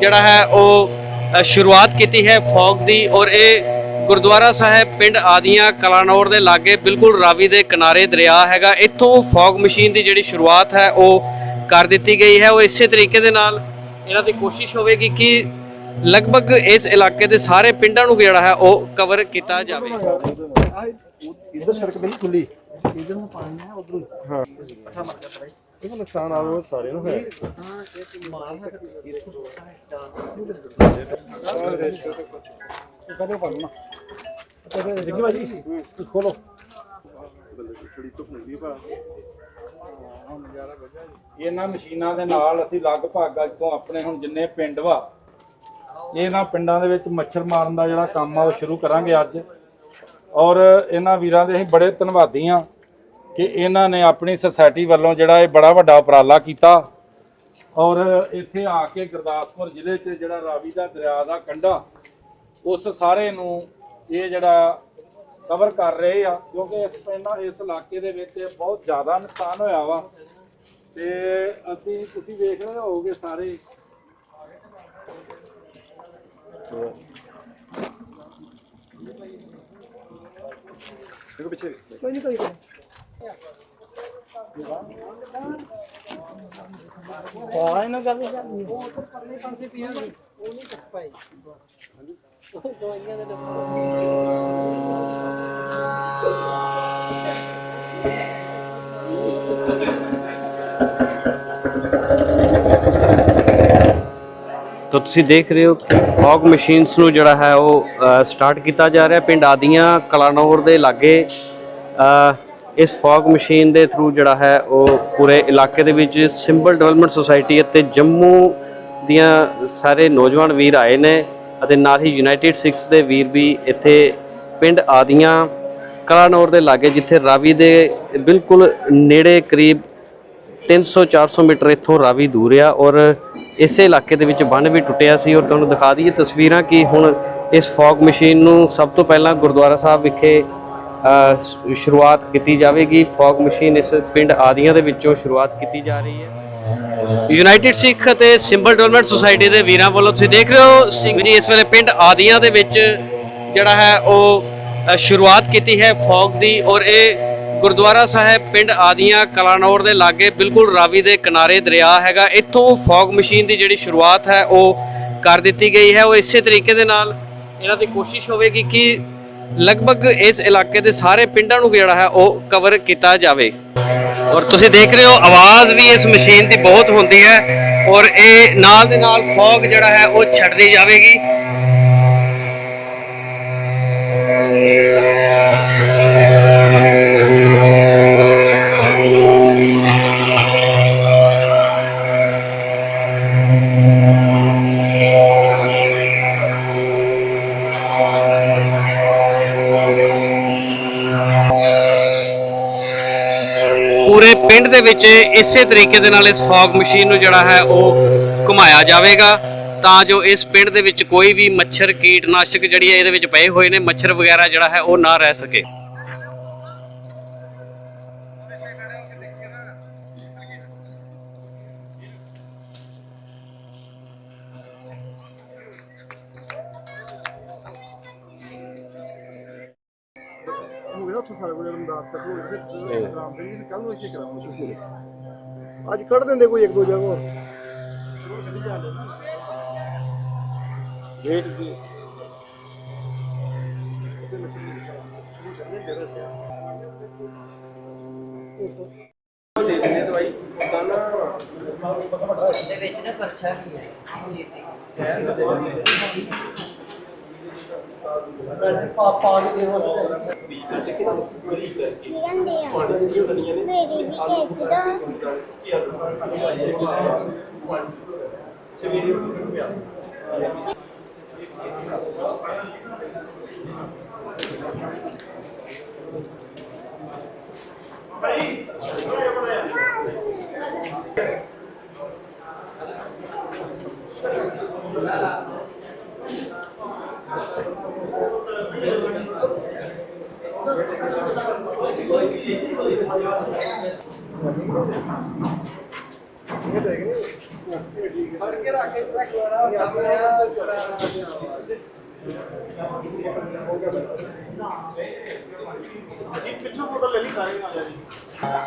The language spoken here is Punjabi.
ਜਿਹੜਾ ਹੈ ਉਹ ਸ਼ੁਰੂਆਤ ਕੀਤੀ ਹੈ ਫੌਗ ਦੀ ਔਰ ਇਹ ਗੁਰਦੁਆਰਾ ਸਾਹਿਬ ਪਿੰਡ ਆਦੀਆਂ ਕਲਾਨੌਰ ਦੇ ਲਾਗੇ ਬਿਲਕੁਲ ਰਾਵੀ ਦੇ ਕਿਨਾਰੇ ਦਰਿਆ ਹੈਗਾ। ਇੱਥੋਂ ਫੌਗ ਮਸ਼ੀਨ ਦੀ ਜਿਹੜੀ ਸ਼ੁਰੂਆਤ ਹੈ ਉਹ ਕਰ ਦਿੱਤੀ ਗਈ ਹੈ। ਉਹ ਇਸੇ ਤਰੀਕੇ ਦੇ ਨਾਲ ਇਹਨਾਂ ਦੀ ਕੋਸ਼ਿਸ਼ ਹੋਵੇਗੀ ਕਿ ਲਗਭਗ ਇਸ ਇਲਾਕੇ ਦੇ ਸਾਰੇ ਪਿੰਡਾਂ ਨੂੰ ਜਿਹੜਾ ਹੈ ਉਹ ਕਵਰ ਕੀਤਾ ਜਾਵੇ। ਇਧਰ ਸੜਕ ਬਿਲਕੁਲ ਖੁੱਲੀ। ਇਧਰ ਨੂੰ ਪਾਣੀ ਹੈ ਉਧਰ ਹਾਂ। ਇਹ ਨੁਕਸਾਨ ਆਵੋ ਸਾਰੇ ਨੂੰ ਹੈ। ਇਹਨਾਂ ਮਸ਼ੀਨਾਂ ਦੇ ਨਾਲ ਅਸੀਂ ਲਗਭਗ ਅੱਜ ਤੋਂ ਆਪਣੇ ਹੁਣ ਜਿੰਨੇ ਪਿੰਡ ਵਾ ਇਹਨਾਂ ਪਿੰਡਾਂ ਦੇ ਵਿੱਚ ਮੱਛਰ ਮਾਰਨ ਦਾ ਜਿਹੜਾ ਕੰਮ ਆ ਉਹ ਸ਼ੁਰੂ ਕਰਾਂਗੇ ਅੱਜ। ਔਰ ਇਹਨਾਂ ਵੀਰਾਂ ਦੇ ਅਸੀਂ ਬੜੇ ਧੰਨਵਾਦੀ ਆ ਕਿ ਇਹਨਾਂ ਨੇ ਆਪਣੀ ਸੁਸਾਇਟੀ ਵੱਲੋਂ ਜਿਹੜਾ ਇਹ ਬੜਾ ਵੱਡਾ ਉਪਰਾਲਾ ਕੀਤਾ। ਔਰ ਇੱਥੇ ਆ ਕੇ ਗੁਰਦਾਸਪੁਰ ਜ਼ਿਲ੍ਹੇ 'ਚ ਜਿਹੜਾ ਰਾਵੀ ਦਾ ਦਰਿਆ ਦਾ ਕੰਢਾ, ਉਸ ਸਾਰੇ ਨੂੰ ਇਹ ਜਿਹੜਾ ਕਵਰ ਕਰ ਰਹੇ ਆ, ਕਿਉਂਕਿ ਇਸ ਪਿੰਡਾਂ, ਇਸ ਇਲਾਕੇ ਦੇ ਵਿੱਚ ਬਹੁਤ ਜ਼ਿਆਦਾ ਨੁਕਸਾਨ ਹੋਇਆ ਵਾ। ਤੇ ਅਸੀਂ, ਤੁਸੀਂ ਵੇਖ ਰਹੇ ਹੋਗੇ ਸਾਰੇ। ਕੋਈ ਤਾਂ ਤੁਸੀਂ ਦੇਖ ਰਹੇ ਹੋ ਫੌਗ ਮਸ਼ੀਨਸ ਨੂੰ ਜਿਹੜਾ ਹੈ ਉਹ ਸਟਾਰਟ ਕੀਤਾ ਜਾ ਰਿਹਾ। ਪਿੰਡ ਆਦੀਆਂ ਕਲਾਨੌਰ ਦੇ ਲਾਗੇ ਇਸ ਫੌਗ ਮਸ਼ੀਨ ਦੇ ਥਰੂ ਜਿਹੜਾ ਹੈ ਉਹ ਪੂਰੇ ਇਲਾਕੇ ਦੇ ਵਿੱਚ ਸਿੰਬਲ ਡਿਵੈਲਪਮੈਂਟ ਸੁਸਾਇਟੀ ਅਤੇ ਜੰਮੂ ਦੀਆਂ ਸਾਰੇ ਨੌਜਵਾਨ ਵੀਰ ਆਏ ਨੇ ਅਤੇ ਨਾਲ ਹੀ ਯੂਨਾਈਟਿਡ ਸਿਕਸ ਦੇ ਵੀਰ ਵੀ ਇੱਥੇ ਪਿੰਡ ਆਦੀਆਂ ਕਲਾਨੌਰ ਦੇ ਲਾਗੇ ਜਿੱਥੇ ਰਾਵੀ ਦੇ ਬਿਲਕੁਲ ਨੇੜੇ ਕਰੀਬ 300-400 ਮੀਟਰ ਇੱਥੋਂ ਰਾਵੀ ਦੂਰ ਆ ਔਰ ਇਸੇ ਇਲਾਕੇ ਦੇ ਵਿੱਚ ਬੰਨ ਵੀ ਟੁੱਟਿਆ ਸੀ ਔਰ ਤੁਹਾਨੂੰ ਦਿਖਾ ਦਈਏ ਤਸਵੀਰਾਂ ਕਿ ਹੁਣ ਇਸ ਫੌਗ ਮਸ਼ੀਨ ਨੂੰ ਸਭ ਤੋਂ ਪਹਿਲਾਂ ਗੁਰਦੁਆਰਾ ਸਾਹਿਬ ਵਿਖੇ ਸ਼ੁਰੂਆਤ ਕੀਤੀ ਜਾਵੇਗੀ। ਫੌਗ ਮਸ਼ੀਨ ਇਸ ਪਿੰਡ ਆਦੀਆਂ ਦੇ ਵਿੱਚੋਂ ਸ਼ੁਰੂਆਤ ਕੀਤੀ ਜਾ ਰਹੀ ਹੈ। ਯੂਨਾਈਟਿਡ ਸਿੱਖ ਅਤੇ ਸਿੰਬਲ ਡਿਵੈਲਪਮੈਂਟ ਸੁਸਾਇਟੀ ਦੇ ਵੀਰਾਂ ਵੱਲੋਂ ਤੁਸੀਂ ਦੇਖ ਰਹੇ ਹੋ ਸਿੰਘ ਜੀ ਇਸ ਵੇਲੇ ਪਿੰਡ ਆਦੀਆਂ ਦੇ ਵਿੱਚ ਜਿਹੜਾ ਹੈ ਉਹ ਸ਼ੁਰੂਆਤ ਕੀਤੀ ਹੈ ਫੌਗ ਦੀ ਔਰ ਇਹ ਗੁਰਦੁਆਰਾ ਸਾਹਿਬ ਪਿੰਡ ਆਦੀਆਂ ਕਲਾਨੌਰ ਦੇ ਲਾਗੇ ਬਿਲਕੁਲ ਰਾਵੀ ਦੇ ਕਿਨਾਰੇ ਦਰਿਆ ਹੈਗਾ। ਇੱਥੋਂ ਫੌਗ ਮਸ਼ੀਨ ਦੀ ਜਿਹੜੀ ਸ਼ੁਰੂਆਤ ਹੈ ਉਹ ਕਰ ਦਿੱਤੀ ਗਈ ਹੈ। ਉਹ ਇਸੇ ਤਰੀਕੇ ਦੇ ਨਾਲ ਇਹਨਾਂ ਦੀ ਕੋਸ਼ਿਸ਼ ਹੋਵੇਗੀ ਕਿ ਲਗਭਗ ਇਸ ਇਲਾਕੇ ਦੇ ਸਾਰੇ ਪਿੰਡਾਂ ਨੂੰ ਜਿਹੜਾ ਹੈ ਉਹ ਕਵਰ ਕੀਤਾ ਜਾਵੇ। ਔਰ ਤੁਸੀਂ ਦੇਖ ਰਹੇ ਹੋ, ਆਵਾਜ਼ ਵੀ ਇਸ ਮਸ਼ੀਨ ਦੀ ਬਹੁਤ ਹੁੰਦੀ ਹੈ ਔਰ ਇਹ ਨਾਲ ਦੇ ਨਾਲ ਫੌਗ ਜਿਹੜਾ ਹੈ ਉਹ ਛੱਡਦੀ ਜਾਵੇਗੀ। ਪਿੰਡ ਦੇ ਵਿੱਚ ਇਸੇ ਤਰੀਕੇ ਦੇ ਨਾਲ ਇਸ ਫੌਗ ਮਸ਼ੀਨ ਨੂੰ ਜਿਹੜਾ ਹੈ ਉਹ ਘੁਮਾਇਆ ਜਾਵੇਗਾ। ਤਾਂ ਜੋ ਇਸ ਪਿੰਡ ਦੇ ਵਿੱਚ ਕੋਈ ਵੀ ਮੱਛਰ, ਕੀਟਨਾਸ਼ਕ ਜਿਹੜੀ ਹੈ ਇਹਦੇ ਵਿੱਚ ਪਏ ਹੋਏ ਨੇ, ਮੱਛਰ ਵਗੈਰਾ ਜਿਹੜਾ ਹੈ ਉਹ ਨਾ ਰਹਿ ਸਕੇ। ਉੱਥੋਂ ਸਾਰਾ ਕੁਝ ਰਮਦਾਸ ਤੱਕ ਹੋ ਗਿਆ ਫਿਰ ਰਾਮ ਸਿੰਘ ਜੀ ਨੇ ਕੱਲ ਨੂੰ ਇੱਥੇ ਕਰਾਂਗੇ ਸ਼ੁਕਰ ਅੱਜ ਕੱਢ ਦਿੰਦੇ ਕੋਈ ਇੱਕ ਦੋ ਜਗ੍ਹਾ ਹੋਰ। ਵੇਟ ਦੀ ਦੇ ਵਿੱਚ ਨਾ ਪਰਛਾ ਵੀ ਹੈ। ਲਿਆਂਦੇ ਆ ਮੇਰੀ ਵੀ ਖੇਚਦਾ ਇਹ ਤਾਂ ਹੈਗੇ ਨੇ ਪਿੱਛੋਂ ਫੋਟੋ ਲੈ ਲਈ ਸਾਰੇ ਆ ਜਾ ਜੀ।